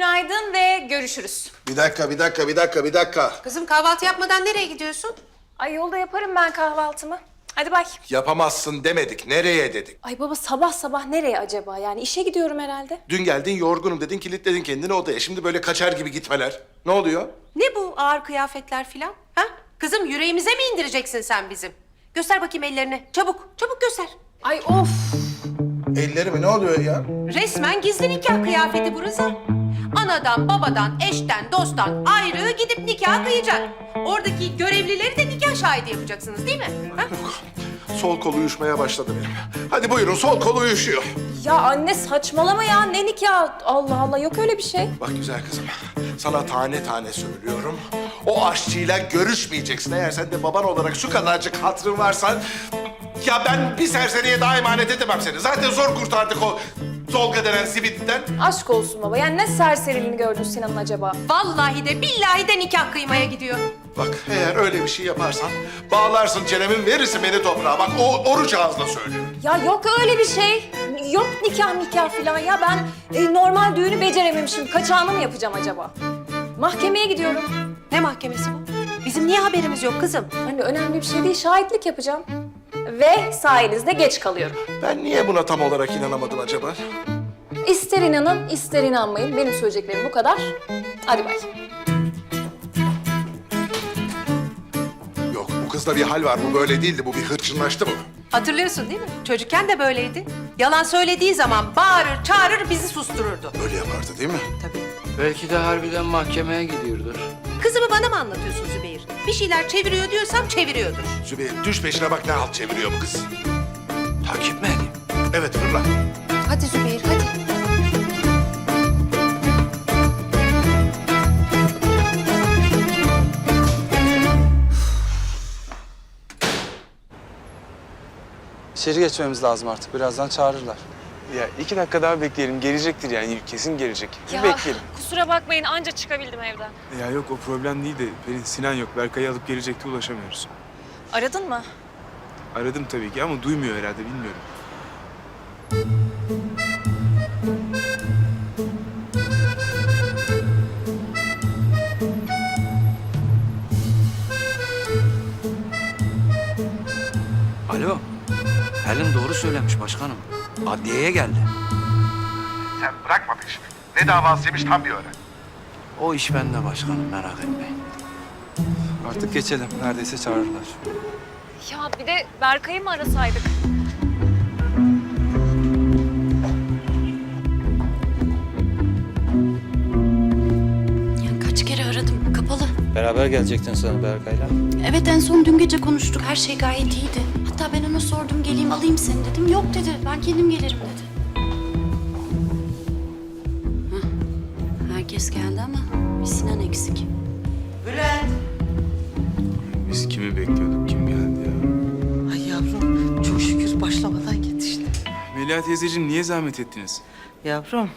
Günaydın ve görüşürüz. Bir dakika, bir dakika, bir dakika, bir dakika. Kızım kahvaltı yapmadan nereye gidiyorsun? Ay yolda yaparım ben kahvaltımı. Hadi bay. Yapamazsın demedik. Nereye dedik? Ay baba sabah sabah nereye acaba? Yani işe gidiyorum herhalde. Dün geldin yorgunum dedin, kilitledin kendini odaya. Şimdi böyle kaçar gibi gitmeler. Ne oluyor? Ne bu ağır kıyafetler filan? Ha? Kızım yüreğimize mi indireceksin sen bizim? Göster bakayım ellerini. Çabuk, çabuk göster. Ay of. Ellerimi ne oluyor ya? Resmen gizli nikah kıyafeti burası. Anadan, babadan, eşten, dosttan ayrı gidip nikah kıyacak. Oradaki görevlileri de nikah şahidi yapacaksınız değil mi? Ha? Sol kol uyuşmaya başladı benim. Hadi buyurun, sol kol uyuşuyor. Ya anne saçmalama ya. Ne nikah? Allah Allah yok öyle bir şey. Bak güzel kızım, sana tane tane söylüyorum. O aşçıyla görüşmeyeceksin. Eğer sen de baban olarak şu kadarcık hatırın varsa... Ya ben bir serseriye daha emanet edemem seni. Zaten zor kurtardık o Tolga denen zibitten. Aşk olsun baba. Yani ne serseriliğini gördün Sinan'ın acaba? Vallahi de billahi de nikah kıymaya gidiyor. Bak eğer öyle bir şey yaparsan bağlarsın çenemin verirsin beni toprağa. Bak o oruç ağzına söylüyorum. Ya yok öyle bir şey. Yok nikah nikah falan ya. Ben e, normal düğünü becerememişim. Kaçağını mı yapacağım acaba? Mahkemeye gidiyorum. Ne mahkemesi bu? Bizim niye haberimiz yok kızım? Hani önemli bir şey değil. Şahitlik yapacağım. Ve sayenizde geç kalıyorum. Ben niye buna tam olarak inanamadım acaba? İster inanın, ister inanmayın. Benim söyleyeceklerim bu kadar. Hadi bay. Yok bu kızda bir hal var. Bu böyle değildi. Bu bir hırçınlaştı bu. Hatırlıyorsun değil mi? Çocukken de böyleydi. Yalan söylediği zaman bağırır, çağırır, bizi sustururdu. Öyle yapardı değil mi? Tabii. Belki de harbiden mahkemeye gidiyordur. Kızımı bana mı anlatıyorsun Zübeyir? Bir şeyler çeviriyor diyorsam çeviriyordur. Zübeyir düş peşine bak ne halt çeviriyor bu kız. Takip mi edeyim? Evet fırla. Hadi Zübeyir, hadi. İçeri geçmemiz lazım artık. Birazdan çağırırlar. Ya iki dakika daha bekleyelim. Gelecektir yani. Kesin gelecek. Bir bekleyelim. kusura bakmayın anca çıkabildim evden. Ya yok o problem değil de Pelin Sinan yok. Berkay'ı alıp gelecekti ulaşamıyoruz. Aradın mı? Aradım tabii ki ama duymuyor herhalde bilmiyorum. Pelin doğru söylemiş başkanım. Adliyeye geldi. Sen bırakma peşimi. Ne davasıymış tam bir öğren. O iş bende başkanım merak etmeyin. Artık geçelim. Neredeyse çağırırlar. Ya bir de Berkay'ı mı arasaydık? Ya kaç kere aradım, kapalı. Beraber gelecektin sana Berkay'la. Evet en son dün gece konuştuk, her şey gayet iyiydi. Hatta ben ona sordum, geleyim alayım seni dedim. Yok dedi, ben kendim gelirim dedi. Hah, Herkes geldi ama bir Sinan eksik. Biz kimi bekliyorduk? Kim geldi ya? Ay yavrum çok şükür başlamadan yetişti. Melia teyzeciğim niye zahmet ettiniz? Yavrum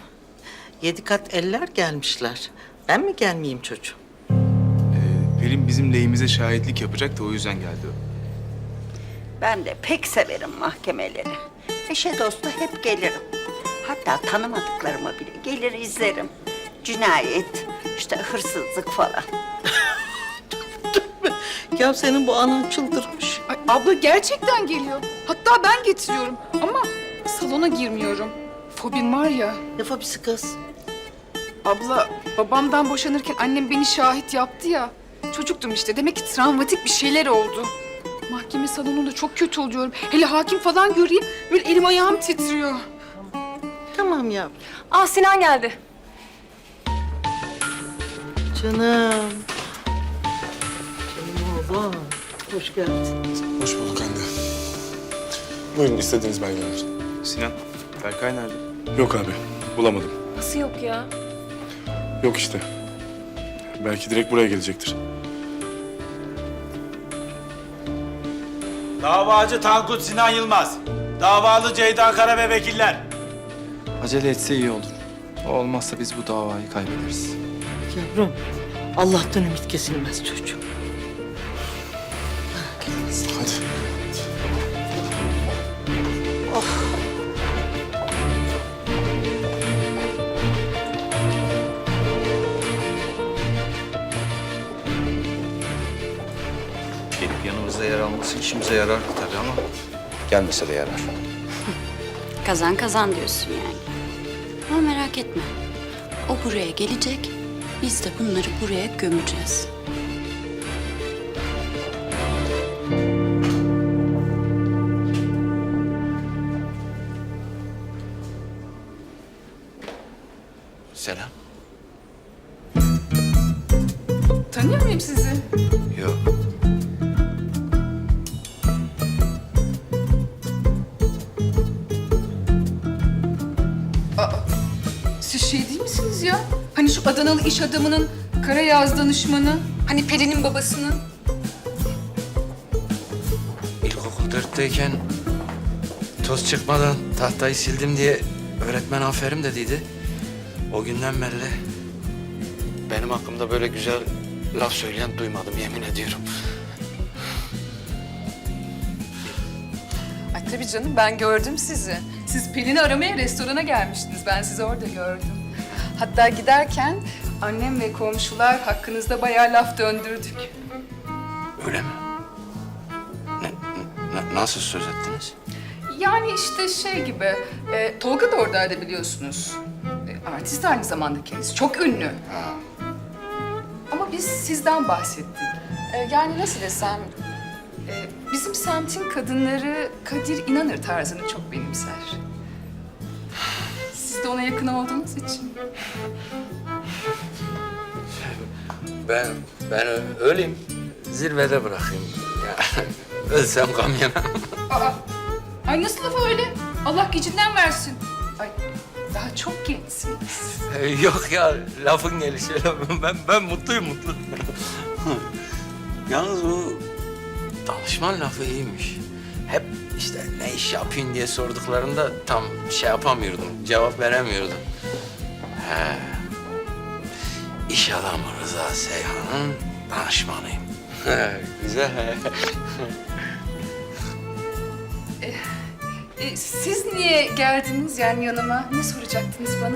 yedi kat eller gelmişler. Ben mi gelmeyeyim çocuğum? Ee, Pelin bizim lehimize şahitlik yapacak da o yüzden geldi o. Ben de pek severim mahkemeleri. Eşe dosta hep gelirim. Hatta tanımadıklarıma bile gelir izlerim. Cinayet, işte hırsızlık falan. Ya senin bu anan çıldırmış. Ay, abla gerçekten geliyor. Hatta ben getiriyorum ama salona girmiyorum. Fobim var ya. Ne fobisi kız? Abla babamdan boşanırken annem beni şahit yaptı ya. Çocuktum işte demek ki travmatik bir şeyler oldu. Mahkeme salonunda çok kötü oluyorum. Hele hakim falan göreyim böyle elim ayağım titriyor. Tamam yavrum. Ah Sinan geldi. Canım. Canım oğlum. Hoş geldin. Hoş bulduk anne. Buyurun istediğiniz belgeler. Sinan, Berkay nerede? Yok abi, bulamadım. Nasıl yok ya? Yok işte. Belki direkt buraya gelecektir. Davacı Tankut Sinan Yılmaz. Davalı Ceyda Kara ve vekiller. Acele etse iyi olur. O olmazsa biz bu davayı kaybederiz. Yavrum Allah'tan ümit kesilmez çocuğum. Hadi. Alması işimize yarar tabii ama gelmese de yarar. Kazan kazan diyorsun yani. Ama merak etme. O buraya gelecek. Biz de bunları buraya gömeceğiz. Selam. Misiniz ya? Hani şu Adanalı iş adamının kara yağız danışmanı. Hani Peri'nin babasının. İlkokul dörtteyken toz çıkmadan tahtayı sildim diye öğretmen aferin dediydi. O günden beri benim hakkımda böyle güzel laf söyleyen duymadım yemin ediyorum. Ay tabii canım ben gördüm sizi. Siz Pelin'i aramaya restorana gelmiştiniz. Ben sizi orada gördüm. Hatta giderken annem ve komşular hakkınızda bayağı laf döndürdük. Öyle mi? Ne, ne- nasıl söz ettiniz? Yani işte şey gibi, e, Tolga da oradaydı biliyorsunuz. E, artist aynı zamanda kendisi, çok ünlü. Ama biz sizden bahsettik. E, yani nasıl desem, e, bizim semtin kadınları Kadir İnanır tarzını çok benimser. De ona yakın olduğunuz için. Ben ben ö- öleyim. Zirvede bırakayım. Ya, ölsem gam yemem. Aa, ay nasıl laf öyle? Allah gecinden versin. Ay daha çok gençsiniz. Yok ya lafın gelişi. Ben ben mutluyum mutlu. Yalnız bu danışman lafı iyiymiş. Hep işte ne iş yapayım diye sorduklarında tam şey yapamıyordum, cevap veremiyordum. He. İş adamı Rıza Seyhan'ın danışmanıyım. Güzel. E, siz niye geldiniz yani yanıma? Ne soracaktınız bana?